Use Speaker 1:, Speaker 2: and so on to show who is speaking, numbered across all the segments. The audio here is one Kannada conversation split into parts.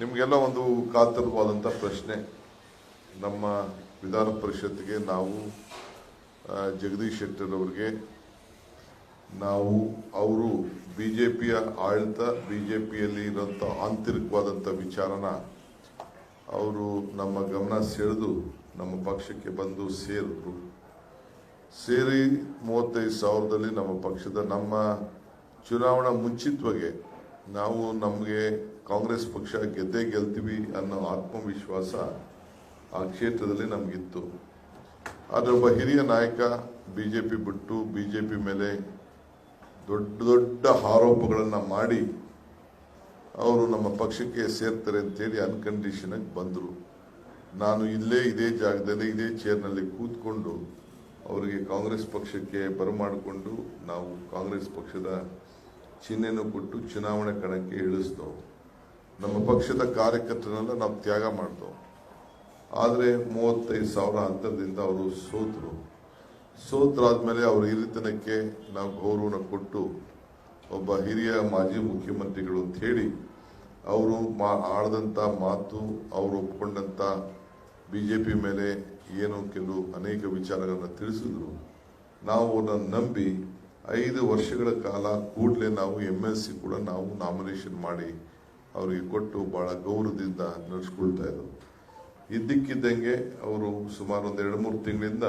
Speaker 1: ನಿಮಗೆಲ್ಲ ಒಂದು ಕಾತರವಾದಂಥ ಪ್ರಶ್ನೆ. ನಮ್ಮ ವಿಧಾನ ಪರಿಷತ್ಗೆ ನಾವು ಜಗದೀಶ್ ಶೆಟ್ಟರ್ ಅವರಿಗೆ, ನಾವು, ಅವರು ಬಿ ಜೆ ಪಿಯ ಆಡಳಿತ ಬಿ ಜೆ ಪಿಯಲ್ಲಿ ಇರೋಂಥ ಆಂತರಿಕವಾದಂಥ ವಿಚಾರನ ಅವರು ನಮ್ಮ ಗಮನ ಸೆಳೆದು ನಮ್ಮ ಪಕ್ಷಕ್ಕೆ ಬಂದು ಸೇರಿದ್ರು. ಸೇರಿ ಮೂವತ್ತೈದು ಸಾವಿರದಲ್ಲಿ ನಮ್ಮ ಪಕ್ಷದ ನಮ್ಮ ಚುನಾವಣಾ ಮುಂಚಿತವಾಗಿ ನಾವು ನಮಗೆ ಕಾಂಗ್ರೆಸ್ ಪಕ್ಷ ಗೆದ್ದೇ ಗೆಲ್ತೀವಿ ಅನ್ನೋ ಆತ್ಮವಿಶ್ವಾಸ ಆ ಕ್ಷೇತ್ರದಲ್ಲಿ ನಮಗಿತ್ತು. ಆದರೆ ಒಬ್ಬ ಹಿರಿಯ ನಾಯಕ ಬಿಜೆಪಿ ಬಿಟ್ಟು ಬಿಜೆಪಿ ಮೇಲೆ ದೊಡ್ಡ ದೊಡ್ಡ ಆರೋಪಗಳನ್ನು ಮಾಡಿ ಅವರು ನಮ್ಮ ಪಕ್ಷಕ್ಕೆ ಸೇರ್ತಾರೆ ಅಂತೇಳಿ ಅನ್ಕಂಡೀಷನಾಗಿ ಬಂದರು. ನಾನು ಇಲ್ಲೇ ಇದೇ ಜಾಗದಲ್ಲಿ ಇದೇ ಚೇರ್ನಲ್ಲಿ ಕೂತ್ಕೊಂಡು ಅವರಿಗೆ ಕಾಂಗ್ರೆಸ್ ಪಕ್ಷಕ್ಕೆ ಬರಮಾಡಿಕೊಂಡು ನಾವು ಕಾಂಗ್ರೆಸ್ ಪಕ್ಷದ ಚಿಹ್ನೆನೂ ಕೊಟ್ಟು ಚುನಾವಣೆ ಕಣಕ್ಕೆ ಇಳಿಸ್ದವು. ನಮ್ಮ ಪಕ್ಷದ ಕಾರ್ಯಕರ್ತರನ್ನೆಲ್ಲ ನಾವು ತ್ಯಾಗ ಮಾಡಿದವು. ಆದರೆ ಮೂವತ್ತೈದು ಸಾವಿರ ಅಂತರದಿಂದ ಅವರು ಸೋತರು. ಸೋತರಾದ್ಮೇಲೆ ಅವರ ಹಿರಿತನಕ್ಕೆ ನಾವು ಗೌರವನ ಕೊಟ್ಟು ಒಬ್ಬ ಹಿರಿಯ ಮಾಜಿ ಮುಖ್ಯಮಂತ್ರಿಗಳು ಅಂತ ಹೇಳಿ ಅವರು ಮಾ ಆಡದಂಥ ಮಾತು, ಅವರು ಒಪ್ಕೊಂಡಂಥ ಬಿ ಜೆ ಪಿ ಮೇಲೆ ಏನು ಕೆಲವು ಅನೇಕ ವಿಚಾರಗಳನ್ನು ತಿಳಿಸಿದ್ರು. ನಾವು ಅವ್ರನ್ನ ನಂಬಿ ಐದು ವರ್ಷಗಳ ಕಾಲ ಕೂಡಲೇ ನಾವು ಎಂ ಎಸ್ ಸಿ ಕೂಡ ನಾವು ನಾಮಿನೇಷನ್ ಮಾಡಿ ಅವರಿಗೆ ಕೊಟ್ಟು ಬಹಳ ಗೌರವದಿಂದ ನಡೆಸ್ಕೊಳ್ತಾ ಇದ್ರು ಇದ್ದಕ್ಕಿದ್ದಂಗೆ ಅವರು ಸುಮಾರು ಒಂದು ಎರಡು ಮೂರು ತಿಂಗಳಿಂದ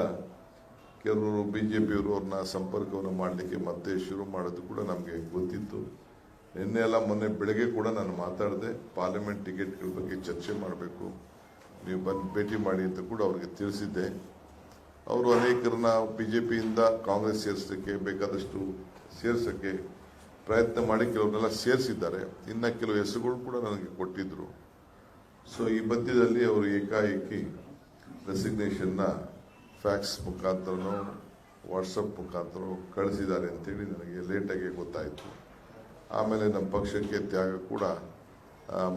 Speaker 1: ಕೆಲವರು ಬಿ ಜೆ ಪಿಯವರು ಅವ್ರನ್ನ ಸಂಪರ್ಕವನ್ನು ಮಾಡಲಿಕ್ಕೆ ಮತ್ತೆ ಶುರು ಮಾಡೋದು ಕೂಡ ನಮಗೆ ಗೊತ್ತಿತ್ತು. ನಿನ್ನೆ ಎಲ್ಲ ಮೊನ್ನೆ ಬೆಳಗ್ಗೆ ಕೂಡ ನಾನು ಮಾತಾಡಿದೆ ಪಾರ್ಲಿಮೆಂಟ್ ಟಿಕೆಟ್ಗಳ ಬಗ್ಗೆ ಚರ್ಚೆ ಮಾಡಬೇಕು, ನೀವು ಬಂದು ಭೇಟಿ ಮಾಡಿ ಅಂತ ಕೂಡ ಅವ್ರಿಗೆ ತಿಳಿಸಿದ್ದೆ. ಅವರು ಅನೇಕರನ್ನ ಬಿ ಜೆ ಪಿಯಿಂದ ಕಾಂಗ್ರೆಸ್ ಸೇರಿಸಲಿಕ್ಕೆ ಬೇಕಾದಷ್ಟು ಸೇರ್ಸೋಕ್ಕೆ ಪ್ರಯತ್ನ ಮಾಡಿ ಕೆಲವ್ರನ್ನೆಲ್ಲ ಸೇರಿಸಿದ್ದಾರೆ. ಇನ್ನ ಕೆಲವು ಹೆಸರುಗಳು ಕೂಡ ನನಗೆ ಕೊಟ್ಟಿದ್ರು. ಸೊ ಈ ಮಧ್ಯದಲ್ಲಿ ಅವರು ಏಕಾಏಕಿ ರೆಸಿಗ್ನೇಷನ್ನ ಫ್ಯಾಕ್ಸ್ ಮುಖಾಂತರನೋ ವಾಟ್ಸಪ್ ಮುಖಾಂತರ ಕಳಿಸಿದ್ದಾರೆ ಅಂತೇಳಿ ನನಗೆ ಲೇಟಾಗಿ ಗೊತ್ತಾಯಿತು. ಆಮೇಲೆ ನಮ್ಮ ಪಕ್ಷಕ್ಕೆ ತ್ಯಾಗ ಕೂಡ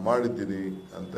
Speaker 1: ಮಾಡಿದ್ದೀನಿ ಅಂತ